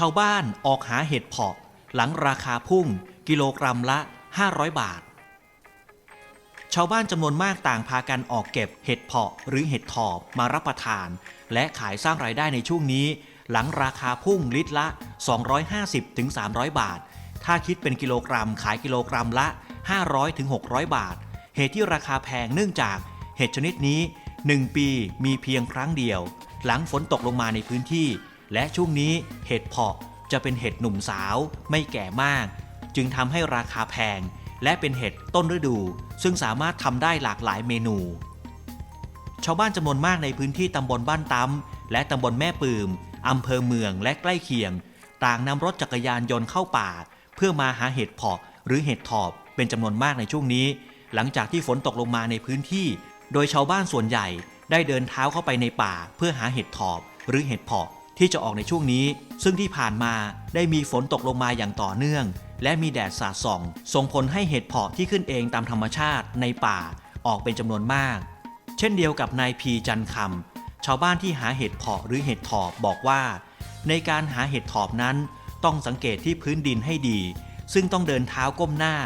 ชาวบ้านออกหาเห็ดเพาะหลังราคาพุ่งกิโลกรัมละ 500 บาท ชาวบ้านจำนวนมากต่างพากันออกเก็บเห็ดเพาะหรือเห็ดถอบมารับประทาน และขายสร้างรายได้ในช่วงนี้ หลังราคาพุ่งลิตรละ 250-300 บาท ถ้าคิดเป็นกิโลกรัมขายกิโลกรัมละ 500-600 บาท เหตุที่ราคาแพงเนื่องจากเห็ดชนิดนี้ 1 ปีมีเพียงครั้งเดียว หลังฝนตกลงมาในพื้นที่ และช่วงนี้เห็ดเพาะจะเป็นเห็ดหนุ่มสาวไม่แก่มาก จึงทำให้ราคาแพง และเป็นเห็ดต้นฤดู ซึ่งสามารถทำได้หลากหลายเมนู ชาวบ้านจำนวนมากในพื้นที่ตำบลบ้านตำและตำบลแม่ปืมอำเภอเมืองและใกล้เคียง ต่างนำรถจักรยานยนต์เข้าป่า เพื่อมาหาเห็ดเพาะหรือเห็ดถอบเป็นจำนวนมากในช่วงนี้ หลังจากที่ฝนตกลงมาในพื้นที่ โดยชาวบ้านส่วนใหญ่ได้เดินเท้าเข้าไปในป่า เพื่อหาเห็ดถอบหรือเห็ดเพาะ ที่จะออกในช่วงนี้ ซึ่งที่ผ่านมาได้มีฝนตกลงมาอย่างต่อเนื่อง และมีแดดสาดส่อง ส่งผลให้เห็ดเพาะที่ขึ้นเองตามธรรมชาติในป่าออกเป็นจำนวนมาก เช่นเดียวกับนายพีจันคำชาวบ้านที่หาเห็ดเพาะหรือเห็ดถอบบอกว่า ในการหาเห็ดถอบนั้น ต้องสังเกตที่พื้นดินให้ดี ซึ่งต้องเดินเท้าก้มหน้า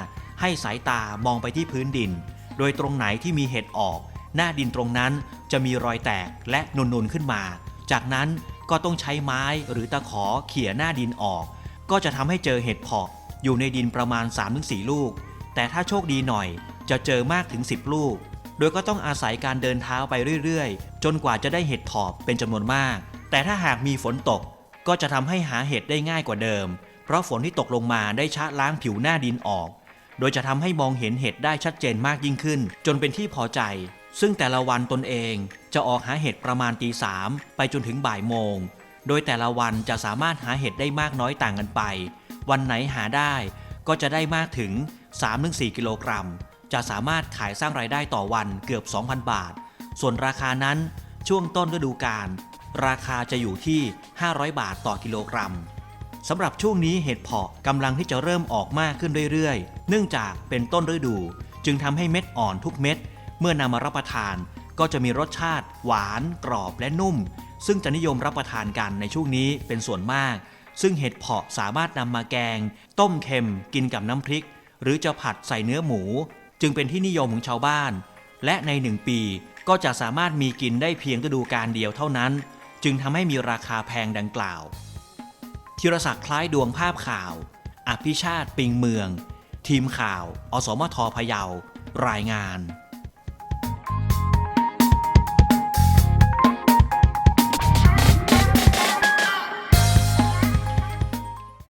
ให้สายตามองไปที่พื้นดิน โดยตรงไหนที่มีเห็ดออก หน้าดินตรงนั้นจะมีรอยแตกและนุนๆขึ้นมา จากนั้นก็ต้องใช้ไม้หรือตะขอเขี่ยหน้าดินออก ก็จะทำให้เจอเห็ดเพาะอยู่ในดินประมาณ 3-4 ลูก แต่ถ้าโชคดีหน่อยจะเจอมากถึง 10 ลูก โดยก็ต้องอาศัยการเดินเท้าไปเรื่อยๆ จนกว่าจะได้เห็ดถอบเป็นจำนวนมาก แต่ถ้าหากมีฝนตก ก็จะทำให้หาเห็ดได้ง่ายกว่าเดิม เพราะฝนที่ตกลงมาได้ชะล้างผิวหน้าดินออก โดยจะทำให้มองเห็นเห็ดได้ชัดเจนมากยิ่งขึ้น จนเป็นที่พอใจ ซึ่งแต่ละวันตนเองจะออกหาเห็ดประมาณตีสามไปจนถึงบ่ายโมง โดยแต่ละวันจะสามารถหาเห็ดได้มากน้อยต่างกันไป วันไหนหาได้ก็จะได้มากถึง 3-4 กิโลกรัม จะสามารถขายสร้างรายได้ต่อวันเกือบ 2,000 บาท ส่วนราคานั้นช่วงต้นฤดูกาลราคาจะอยู่ที่ 500 บาทต่อกิโลกรัมสำหรับช่วงนี้เห็ดเพาะกำลังที่จะเริ่มออกมากขึ้นเรื่อยๆ เนื่องจากเป็นต้นฤดู จึงทำให้เม็ดอ่อนทุกเม็ด เมื่อนำมารับประทานก็จะมีรสชาติ หวาน กรอบและนุ่ม ซึ่งจะนิยมรับประทานกันในช่วงนี้เป็นส่วนมาก ซึ่งเห็ดเพาะสามารถนำมาแกง ต้มเค็มกินกับน้ำพริก หรือจะผัดใส่เนื้อหมู จึงเป็นที่นิยมของชาวบ้าน และในหนึ่งปีก็จะสามารถมีกินได้เพียงฤดูกาลเดียวเท่านั้น จึงทำให้มีราคาแพงดังกล่าวธีรศักดิ์คล้ายดวงภาพข่าว อภิชาติปิงเมือง ทีมข่าว อสมทพะเยา รายงาน